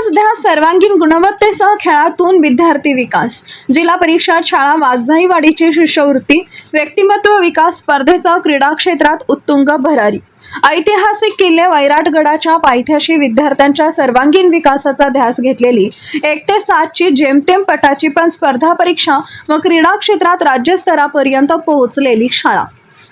सर्वांगीण गुणवत्तेसह खेळातून विद्यार्थी विकास. जिल्हा परिषद शाळा वाघजाईवाडीची शिष्यवृत्ती व्यक्तिमत्व विकास स्पर्धेचा क्रीडा क्षेत्रात उत्तुंग भरारी. ऐतिहासिक किल्ले वैराटगडाच्या पायथ्याशी विद्यार्थ्यांच्या सर्वांगीण विकासाचा ध्यास घेतलेली एक ते सातची जेमतेम पटाची पण स्पर्धा परीक्षा व क्रीडा क्षेत्रात राज्यस्तरापर्यंत पोहोचलेली शाळा.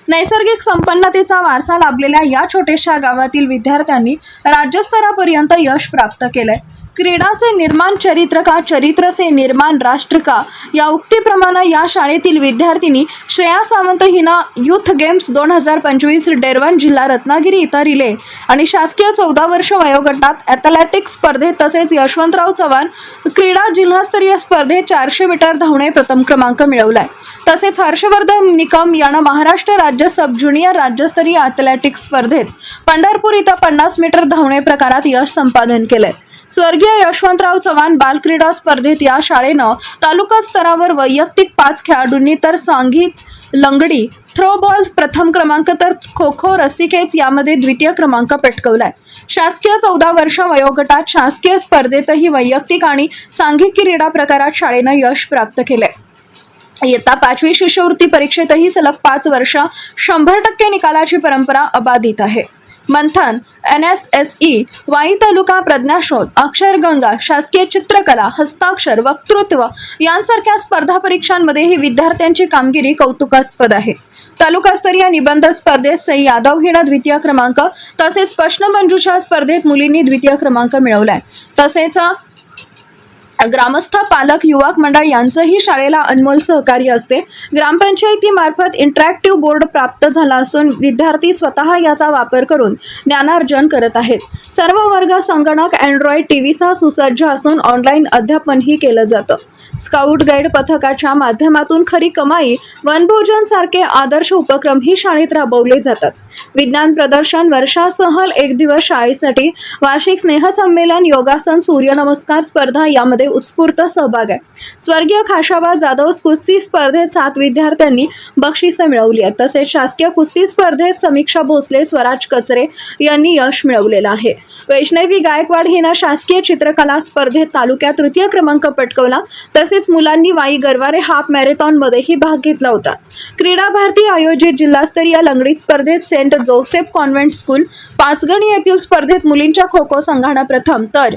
नैसर्गिक संपन्नतेचा वारसा लाभलेल्या या छोट्याशा गावातील विद्यार्थ्यांनी राज्यस्तरापर्यंत यश प्राप्त केलंय. क्रीडा से निर्माण चरित्र का चरित्र से निर्माण राष्ट्र का? या उक्तीप्रमाणे या शाळेतील विद्यार्थिनी श्रेया सावंत हिनं युथ गेम्स दोन हजार पंचवीस डेरवन जिल्हा रत्नागिरी इथं रिले. आणि शासकीय चौदा वर्ष वयोगटात ॲथलेटिक्स स्पर्धेत तसेच यशवंतराव चव्हाण क्रीडा जिल्हास्तरीय स्पर्धेत चारशे मीटर धावणे प्रथम क्रमांक मिळवलाय. तसेच हर्षवर्धन निकम यानं महाराष्ट्र राज्य सब ज्युनियर राज्यस्तरीय ॲथलेटिक्स स्पर्धेत पंढरपूर इथं पन्नास मीटर धावणे प्रकारात यश संपादन केलंय. स्वर्गीय यशवंतराव चव्हाण बालक्रीडा स्पर्धेत या शाळेनं तालुका स्तरावर वैयक्तिक पाच खेळाडूंनी तर सांघिक लंगडी थ्रोबॉल प्रथम क्रमांक तर खो खो रस्सीखेच यामध्ये द्वितीय क्रमांक पटकवलाय. शासकीय चौदा वर्ष वयोगटात शासकीय स्पर्धेतही वैयक्तिक आणि सांघिक क्रीडा प्रकारात शाळेनं यश प्राप्त केलंय. इयत्ता पाचवी शिष्यवृत्ती परीक्षेतही सलग पाच वर्ष शंभर टक्के निकालाची परंपरा अबाधित आहे. Manthan N S S E Y तालुका प्रज्ञाशोध अक्षरगंगा शासकीय चित्रकला हस्ताक्षर वक्तृत्व यांसारख्या स्पर्धा परीक्षांमध्येही विद्यार्थ्यांची कामगिरी कौतुकास्पद आहे. तालुकास्तरीय निबंध स्पर्धेत सई यादव हिनं द्वितीय क्रमांक तसेच प्रश्नमंजुषा स्पर्धेत मुलींनी द्वितीय क्रमांक मिळवलाय. तसेच ग्रामस्थ पालक युवक मंडळ यांचंही शाळेला अनमोल सहकार्य असते. ग्रामपंचायतीमार्फत इंटरॅक्टिव्ह बोर्ड प्राप्त झाला असून विद्यार्थी स्वतः याचा वापर करून ज्ञानार्जन करत आहेत. सर्व वर्ग संगणक अँड्रॉइड टी व्हीचा सुसज्ज असून ऑनलाईन अध्यापनही केलं जातं. स्काउट गाईड पथकाच्या माध्यमातून खरी कमाई वनभोजन सारखे आदर्श उपक्रमही शाळेत राबवले जातात. विज्ञान प्रदर्शन वर्षा सहल एक दिवस शाळेसाठी वार्षिक स्नेहसंमेलन योगासन सूर्यनमस्कार स्पर्धा यामध्ये उत्स्फूर्त सहभाग आहे. स्वर्गीय खाशाबा जाधव कुस्ती स्पर्धेत सात विद्यार्थ्यांनी बक्षिसं मिळवली आहेत. तसेच शासकीय कुस्ती स्पर्धेत समीक्षा भोसले स्वराज कचरे यांनी यश मिळवलेलं आहे. वैष्णवी गायकवाड हिनं शासकीय चित्रकला स्पर्धेत तालुक्यात तृतीय क्रमांक पटकवला. तसेच मुलांनी वाई गरवारे हाफ मॅरेथॉनमध्येही भाग घेतला होता. क्रीडा भारती आयोजित जिल्हास्तरीय लंगडी स्पर्धेत Saint Joseph convent school Panchgani येथील स्पर्धेत मुलींच्या खो खो संघानं प्रथम तर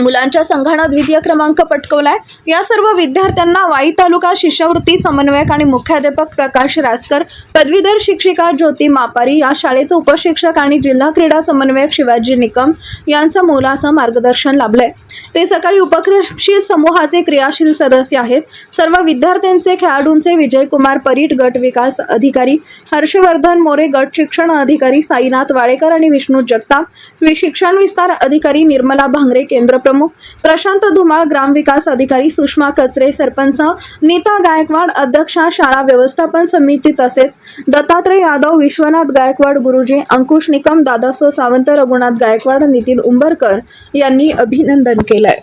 मुलांच्या संघानं द्वितीय क्रमांक पटकवलाय. या सर्व विद्यार्थ्यांना वाई तालुका शिष्यवृत्ती समन्वयक आणि मुख्याध्यापक प्रकाश रासकर पदवीधर शिक्षिका ज्योती मापारी या शाळेचे उपशिक्षक आणि जिल्हा क्रीडा समन्वयक शिवाजी निकम यांचं मोलाचं मार्गदर्शन लाभलंय. ते सकाळी उपक्रमशील समूहाचे क्रियाशील सदस्य आहेत. सर्व विद्यार्थ्यांचे खेळाडूंचे विजयकुमार परीट गट विकास अधिकारी हर्षवर्धन मोरे गट शिक्षण अधिकारी साईनाथ वाळेकर आणि विष्णू जगताप वि- शिक्षण विस्तार अधिकारी निर्मला भांगरे केंद्र प्रमुख प्रशांत धुमाळ ग्रामविकास अधिकारी सुषमा कचरे सरपंच नीता गायकवाड अध्यक्षा शाळा व्यवस्थापन समिती तसेच दत्तात्रय यादव विश्वनाथ गायकवाड गुरुजी अंकुश निकम दादासो सावंत रघुनाथ गायकवाड नितीन उंबरकर यांनी अभिनंदन केलंय.